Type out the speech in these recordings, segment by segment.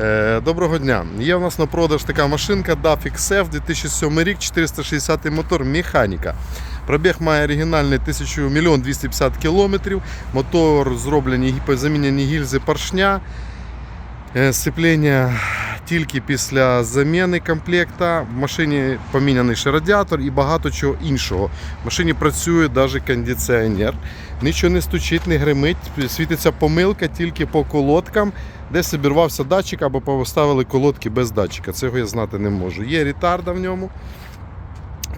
Е, Доброго дня. Є у нас на продаж така машинка DAF XF 2007 рік, 460 мотор, механіка. Пробіг має оригінальний 1000 мільйон 250 кілометрів. Мотор зроблені замінені гільзи поршня. Е, Сцеплення тільки після заміни комплекта. В машині поміняний ще радіатор і багато чого іншого. В машині працює навіть кондиціонер. Нічого не стучить, не гримить, світиться помилка тільки по колодкам, десь обірвався датчик або поставили колодки без датчика. Цього я знати не можу. Є ретарда в ньому.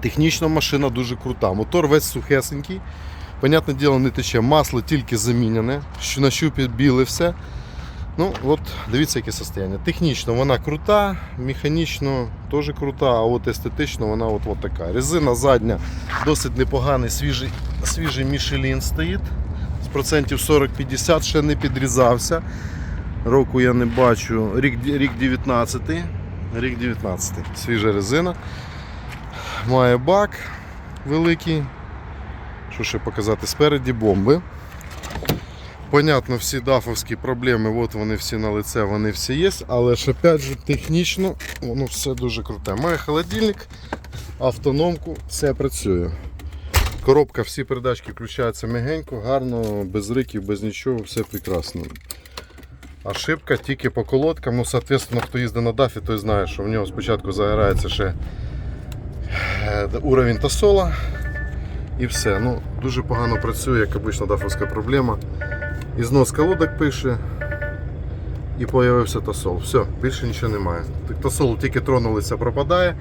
Технічно машина дуже крута. Мотор весь сухесенький. Понятне діло, не тече. Масло тільки заміняне, що на щупі біле все. Ну, от дивіться, яке состояння. Технічно вона крута, механічно теж крута, а от естетично вона от, от така. Резина задня досить непоганий, свіжий, свіжий Мішелін стоїть. З процентів 40-50 ще не підрізався. Року я не бачу. Рік, рік 19. Рік 19. Свіжа резина. Має бак великий. Що ще показати? Спереді бомби. Понятно, всі дафовські проблеми, от вони всі на лице, вони всі є, але ж опять же технічно воно все дуже круте. Має холодильник, автономку, все працює. Коробка, всі передачки включаються мягенько, гарно, без риків, без нічого, все прекрасно. Ошибка тільки по колодкам. Ну, соответственно, хто їздить на дафі, той знає, що в нього спочатку загорається ще е, уровень тосола і все. Ну, Дуже погано працює, як обична дафовська проблема. І знос колодок пише. І появився тосол. Все, більше нічого немає. Тосол тільки тронулися, пропадає.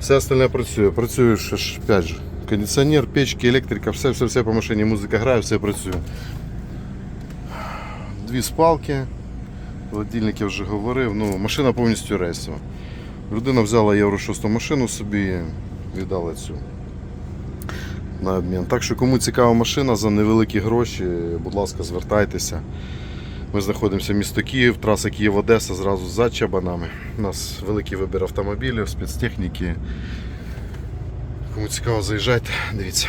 Все остальне працює. Працює ще ж, опять же, кондиціонер, печки, електрика, все, все, все по машині, музика грає, все працює. Дві спалки. Холодильник я вже говорив. Ну, машина повністю рейсова. Людина взяла Євро 6 машину собі і віддала цю на обмін. Так що кому цікава машина за невеликі гроші, будь ласка, звертайтеся. Ми знаходимося в місто Київ, траса Київ-Одеса, зразу за чабанами. У нас великий вибір автомобілів, спецтехніки. Кому цікаво, заїжджайте, дивіться.